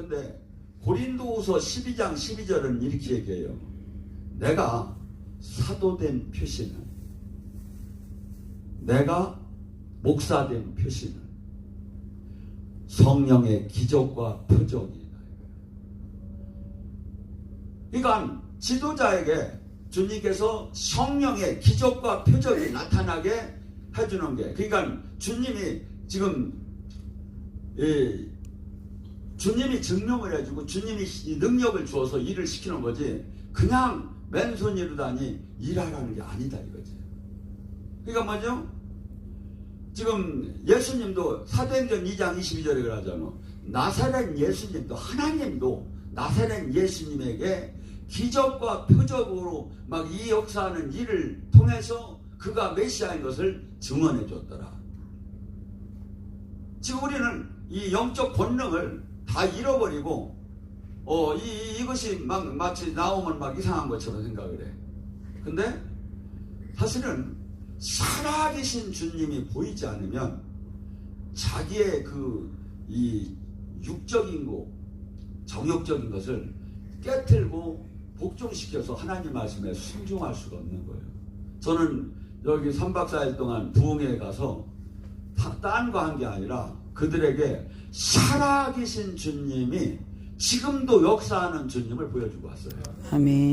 근데 고린도후서 12장 12절은 이렇게 얘기해요. 내가 사도된 표시는 내가 목사된 표시는 성령의 기적과 표적이다. 그러니까 지도자에게 주님께서 성령의 기적과 표적이 나타나게 해주는 게 그러니까 주님이 지금 이 주님이 증명을 해주고 주님이 이 능력을 주어서 일을 시키는 거지 그냥 맨손이로다니 일하라는 게 아니다 이거지. 그러니까 뭐죠? 지금 예수님도 사도행전 2장 22절에 그러잖아. 나사렛 예수님도 하나님도 나사렛 예수님에게 기적과 표적으로 막 이 역사하는 일을 통해서 그가 메시아인 것을 증언해 줬더라. 지금 우리는 이 영적 본능을 다 잃어버리고 어, 이, 이것이 막 마치 나오면 막 이상한 것처럼 생각을 해. 근데 사실은 살아계신 주님이 보이지 않으면 자기의 그 이 육적인 거, 정욕적인 것을 깨틀고 복종시켜서 하나님 말씀에 순종할 수가 없는 거예요. 저는 여기 3박 4일 동안 부흥회에 가서 딴 거 한 게 아니라 그들에게 살아계신 주님이 지금도 역사하는 주님을 보여주고 왔어요. 아멘.